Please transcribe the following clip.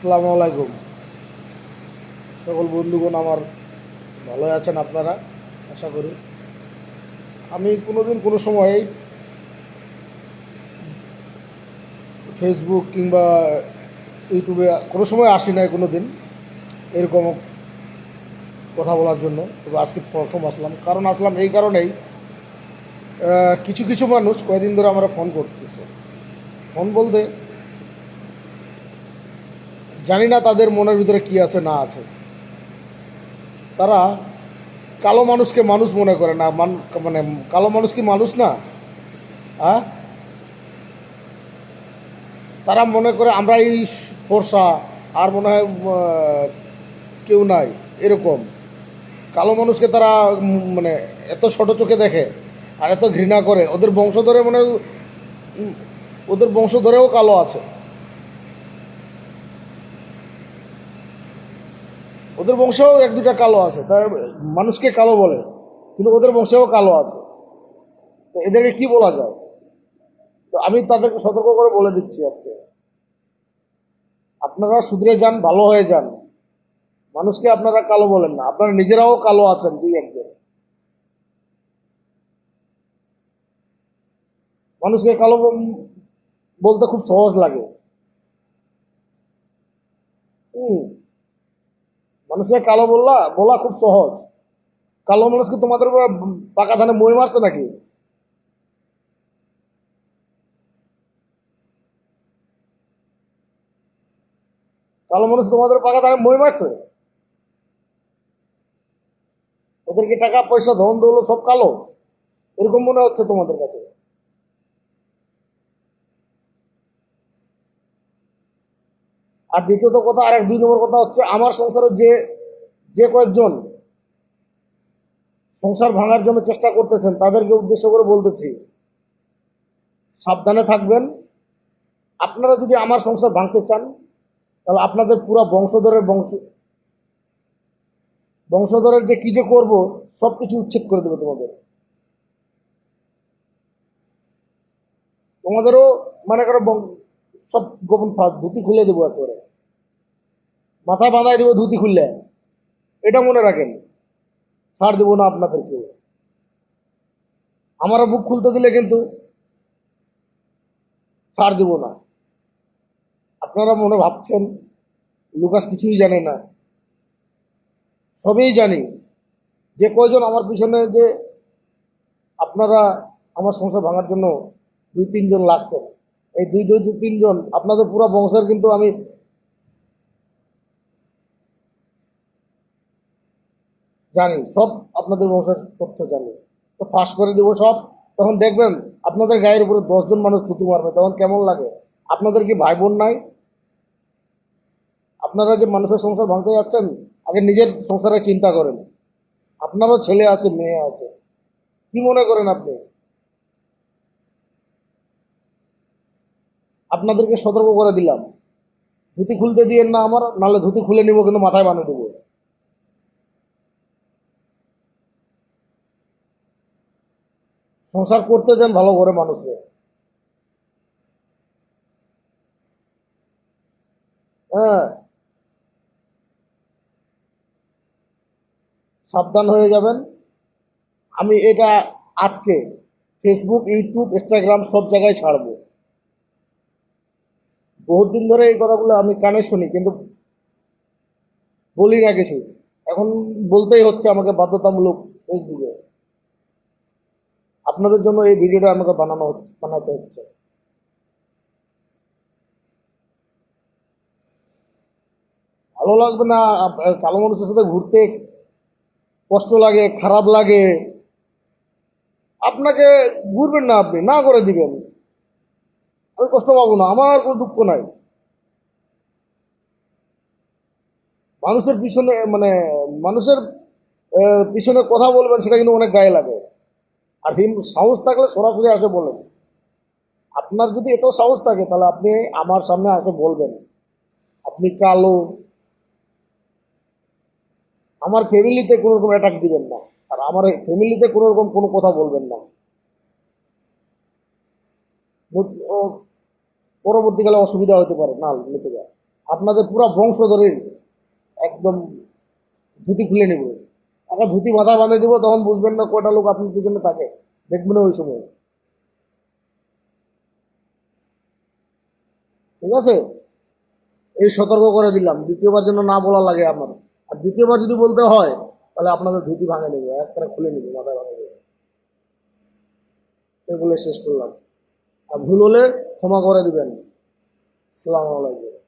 আসসালামু আলাইকুম। সকল বন্ধুগণ আমার ভালো আছেন আপনারা? আশা করি। আমি কোনোদিন কোনো সময় ফেসবুক কিংবা ইউটিউবে কোনো সময় আসি নাই কোনো দিন এরকম কথা বলার জন্য। তবে আজকে প্রথম আসলাম। কারণ আসলাম এই কারণেই কিছু কিছু মানুষ কয়েকদিন ধরে আমরা ফোন করতেছে। ফোন বলতে জানি না তাদের মনের ভিতরে কি আছে, না আছে। তারা কালো মানুষকে মানুষ মনে করে না মানে কালো মানুষ কি মানুষ না? হ্যাঁ তারা মনে করে আমরা এই ফর্সা, আর মনে হয় কেউ নাই, এরকম। কালো মানুষকে তারা মানে এত ছোট চোখে দেখে, আর এত ঘৃণা করে, ওদের বংশধরে মানে ওদের বংশধরেও কালো আছে। ওদের বংশেও এক দুটা কালো আছে। তাই মানুষকে কালো বলে, কিন্তু ওদের বংশেও কালো আছে। তো এদেরকে কি বলা যায়? তো আমি তাদেরকে সতর্ক করে বলে দিচ্ছি আজকে। আপনারা শুধরে যান, ভালো হয়ে যান। মানুষকে আপনারা কালো বলেন না। আপনারা নিজেরাও কালো আছেন দুই একজন। মানুষকে কালো বল- বলতে খুব সহজ লাগে হুম মানুষকে কালো বললা, বলা খুব সহজ। কালো মানুষকে তোমাদের পাকা ধানে মই মারছে নাকি? কালো মানুষ তোমাদের পাকা ধানে মই মারছে? ওদেরকে টাকা, পয়সা, ধন দৌলো সব কালো? এরকম মনে হচ্ছে তোমাদের কাছে। আর দ্বিতীয়ত কথা আর এক দুই নম্বর কথা হচ্ছে, আমার সংসারে যে যে কয়েকজন সংসার ভাঙার জন্য চেষ্টা করতেছেন, তাদেরকে উদ্দেশ্য করে বলতেছি, সাবধানে থাকবেন। আপনারা যদি আমার সংসার ভাঙতে চান, তাহলে আপনাদের পুরো বংশধরের বংশ, বংশধরের যে কি যে করব সব কিছু উচ্ছেদ করে দেবে তোমাদের। তোমাদেরও মানে করো সব গোপন ফাঁদ, ধুতি খুলে দেবো একবারে। মাথায় বাঁধাই দেবো ধুতি খুললে। এটা মনে রাখেন। ছাড় দেবো না আপনাদেরকে। আমারও বুক খুলতে দিলে কিন্তু ছাড় দেবো না। আপনারা মনে ভাবছেন, লুকাস কিছুই জানে না। সবই জানি। যে কয়জন আমার পিছনে যে আপনারা আমার সংসার ভাঙার জন্য দুই তিনজন লাগছেন। এই দুই দুই দুই, তিনজন, আপনাদের পুরো বংশের কিন্তু আমি জানি, সব আপনাদের বংশের তথ্য জানি। তো ফাঁস করে দিব সব, তখন দেখবেন আপনাদের গায়ের উপরে দশজন মানুষ থুতু মারবে, তখন কেমন লাগে? আপনাদের কি ভাই বোন নাই? আপনারা যে মানুষের সংসার ভাঙতে যাচ্ছেন, আগে নিজের সংসারে চিন্তা করেন। আপনারও ছেলে আছে, মেয়ে আছে। কি মনে করেন আপনি? আপনাদেরকে সতর্ক করে দিলাম। ধুতি খুলতে দিয়েন না আমার, নাহলে ধুতি খুলে নিব, কিন্তু মাথায় বানিয়ে দেবো। সংসার করতে দেন ভালো করে মানুষকে। হ্যাঁ। সাবধান হয়ে যাবেন। আমি এটা আজকে ফেসবুক ইউটিউব ইনস্টাগ্রাম সব জায়গায় ছাড়বো। বহুত দিন ধরে এই কথাগুলো আমি কানে শুনি, কিন্তু বলি না কিছু। এখন বলতেই হচ্ছে আমাকে বাধ্যতামূলক ফেসবুকে। আপনাদের জন্য এই ভিডিওটা আমাকে বানানো হচ্ছে, বানাতে হচ্ছে। ভালো লাগবে না, কালো মানুষের সাথে ঘুরতে কষ্ট লাগে, খারাপ লাগে। আপনাকে ঘুরবেন না আপনি, না করে দিবেন। আমি কষ্ট পাবো না, আমার কোনো দুঃখ নাই। মানুষের পিছনে মানে মানুষের পিছনে কথা বলবেন, সেটা কিন্তু অনেক গায়ে লাগে। আর হিম, সাহস থাকলে সরাসরি আসে বলেন। আপনার যদি এত সাহস থাকে, তাহলে আপনি আমার সামনে আসে বলবেন। আপনি কালো, আমার ফ্যামিলিতে কোনো রকম অ্যাটাক দিবেন না। আর আমার ফ্যামিলিতে কোনো রকম কোনো কথা বলবেন না। পরবর্তীকালে অসুবিধা হতে পারে না নিতে যায় আপনাদের পুরো বংশ ধরেই একদম ধুতি খুলে নেব। আবার ধুতি মাথা বাঁধে দেবো, তখন বুঝবেন না কটা লোক আপনার পিছনে থাকে। দেখবেন ওই সময়। ঠিক আছে? এই সতর্ক করে দিলাম। দ্বিতীয়বার যেন না বলা লাগে আমার। আর দ্বিতীয়বার যদি বলতে হয়, তাহলে আপনাদের ধুতি ভাঙে নেব একটা খুলে নেব, মাথায় ভাঙে নেব এই বলে শেষ করলাম। ভুল হলে ক্ষমা করে দিবেন। সালাম আলাইকুম।